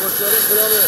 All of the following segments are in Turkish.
Koçların kralı.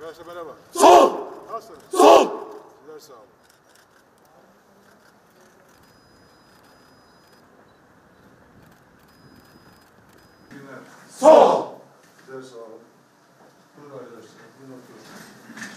Arkadaşlar merhaba. Sol! Nasılsınız? Sol! Sizler sağ olun. Sol! Sizler sağ olun. Buyurun arkadaşlar. Buyurun oturun.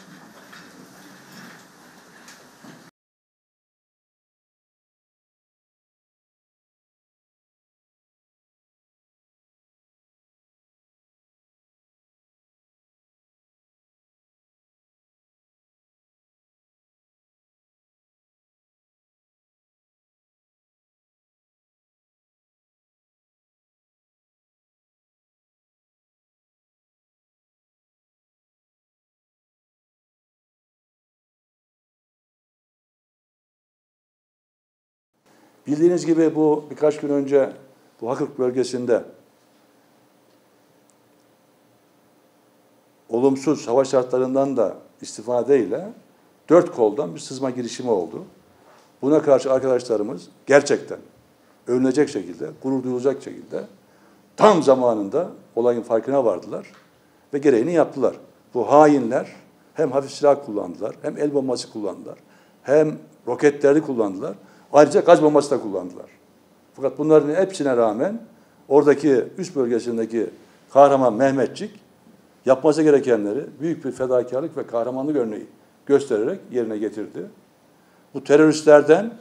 Bildiğiniz gibi bu birkaç gün önce bu Hakırk bölgesinde olumsuz hava şartlarından da istifadeyle dört koldan bir sızma girişimi oldu. Buna karşı arkadaşlarımız gerçekten övünecek şekilde, gurur duyulacak şekilde tam zamanında olayın farkına vardılar ve gereğini yaptılar. Bu hainler hem hafif silah kullandılar, hem el bombası kullandılar, hem roketleri kullandılar. Ayrıca gaz bombası da kullandılar. Fakat bunların hepsine rağmen oradaki üst bölgesindeki kahraman Mehmetçik yapması gerekenleri büyük bir fedakarlık ve kahramanlık örneği göstererek yerine getirdi. Bu teröristlerden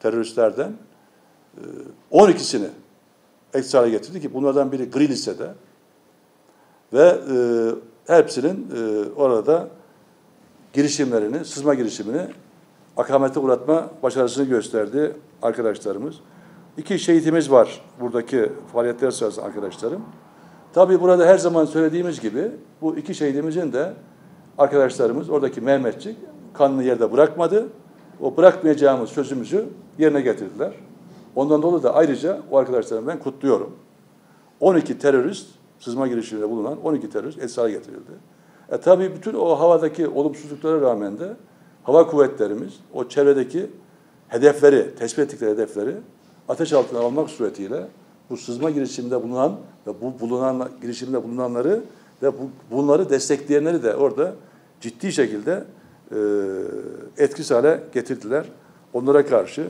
teröristlerden e, 12'sini etkisiz hale getirdi ki bunlardan biri gri listede ve e, hepsinin e, orada girişimlerini, sızma girişimini akamete uğratma başarısını gösterdi arkadaşlarımız. İki şehitimiz var buradaki faaliyetler sırasında arkadaşlarım. Tabii burada her zaman söylediğimiz gibi bu iki şehidimizin de arkadaşlarımız oradaki Mehmetçik kanını yerde bırakmadı. O bırakmayacağımız sözümüzü yerine getirdiler. Ondan dolayı da ayrıca o arkadaşlarımı ben kutluyorum. 12 terörist, sızma girişiminde bulunan 12 terörist esra getirildi. E tabii bütün o havadaki olumsuzluklara rağmen de hava kuvvetlerimiz o çevredeki hedefleri, tespit ettikleri hedefleri ateş altına almak suretiyle bu sızma girişiminde bulunan ve bu bulunan girişimde bulunanları ve bu, bunları destekleyenleri de orada ciddi şekilde e, etkisiz hale getirdiler. Onlara karşı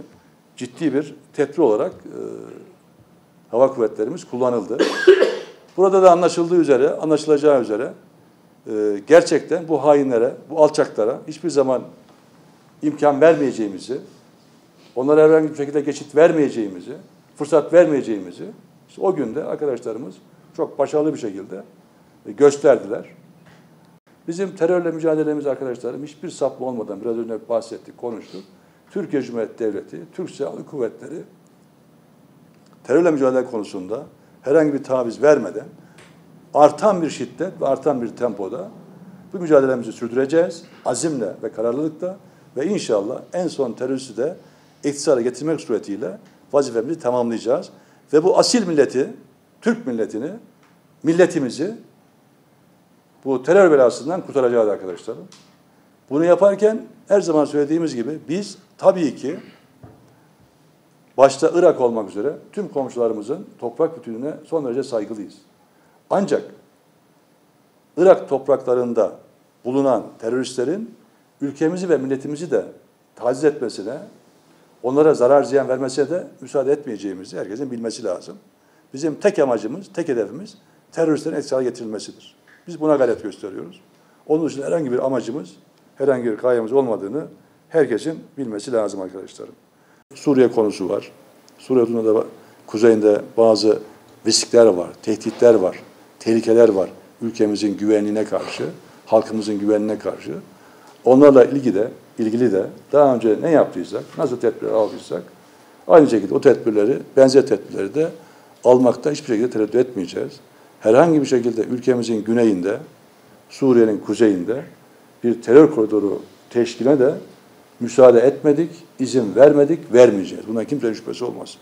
ciddi bir tedbir olarak e, hava kuvvetlerimiz kullanıldı. Burada da anlaşıldığı üzere, anlaşılacağı üzere e, gerçekten bu hainlere, bu alçaklara hiçbir zaman imkan vermeyeceğimizi, onlara herhangi bir şekilde geçit vermeyeceğimizi, fırsat vermeyeceğimizi işte o günde arkadaşlarımız çok başarılı bir şekilde e, gösterdiler. Bizim terörle mücadelemiz arkadaşlarım hiçbir sapma olmadan biraz önce bahsettik, konuştuk. Türkiye Cumhuriyeti Devleti, Türk Silahlı Kuvvetleri terörle mücadele konusunda herhangi bir taviz vermeden artan bir şiddet ve artan bir tempoda bu mücadelemizi sürdüreceğiz. Azimle ve kararlılıkla ve inşallah en son teröristi de iktisara getirmek suretiyle vazifemizi tamamlayacağız. Ve bu asil milleti, Türk milletini, milletimizi bu terör belasından kurtaracağız arkadaşlarım. Bunu yaparken her zaman söylediğimiz gibi biz tabii ki başta Irak olmak üzere tüm komşularımızın toprak bütünlüğüne son derece saygılıyız. Ancak Irak topraklarında bulunan teröristlerin ülkemizi ve milletimizi de taciz etmesine, onlara zarar ziyan vermesine de müsaade etmeyeceğimizi herkesin bilmesi lazım. Bizim tek amacımız, tek hedefimiz teröristlerin etkisiz getirilmesidir. Biz buna gayret gösteriyoruz. Onun için herhangi bir amacımız, herhangi bir gayemiz olmadığını herkesin bilmesi lazım arkadaşlarım. Suriye konusu var. Suriye'nin da kuzeyinde bazı riskler var, tehditler var, tehlikeler var ülkemizin güvenliğine karşı. halkımızın güvenine karşı. Onlarla ilgili de, ilgili de daha önce ne yaptıysak, nasıl tedbir aldıysak aynı şekilde o tedbirleri, benzer tedbirleri de almakta hiçbir şekilde tereddüt etmeyeceğiz. Herhangi bir şekilde ülkemizin güneyinde, Suriye'nin kuzeyinde bir terör koridoru teşkiline de müsaade etmedik, izin vermedik, vermeyeceğiz. Buna kimsenin şüphesi olmasın.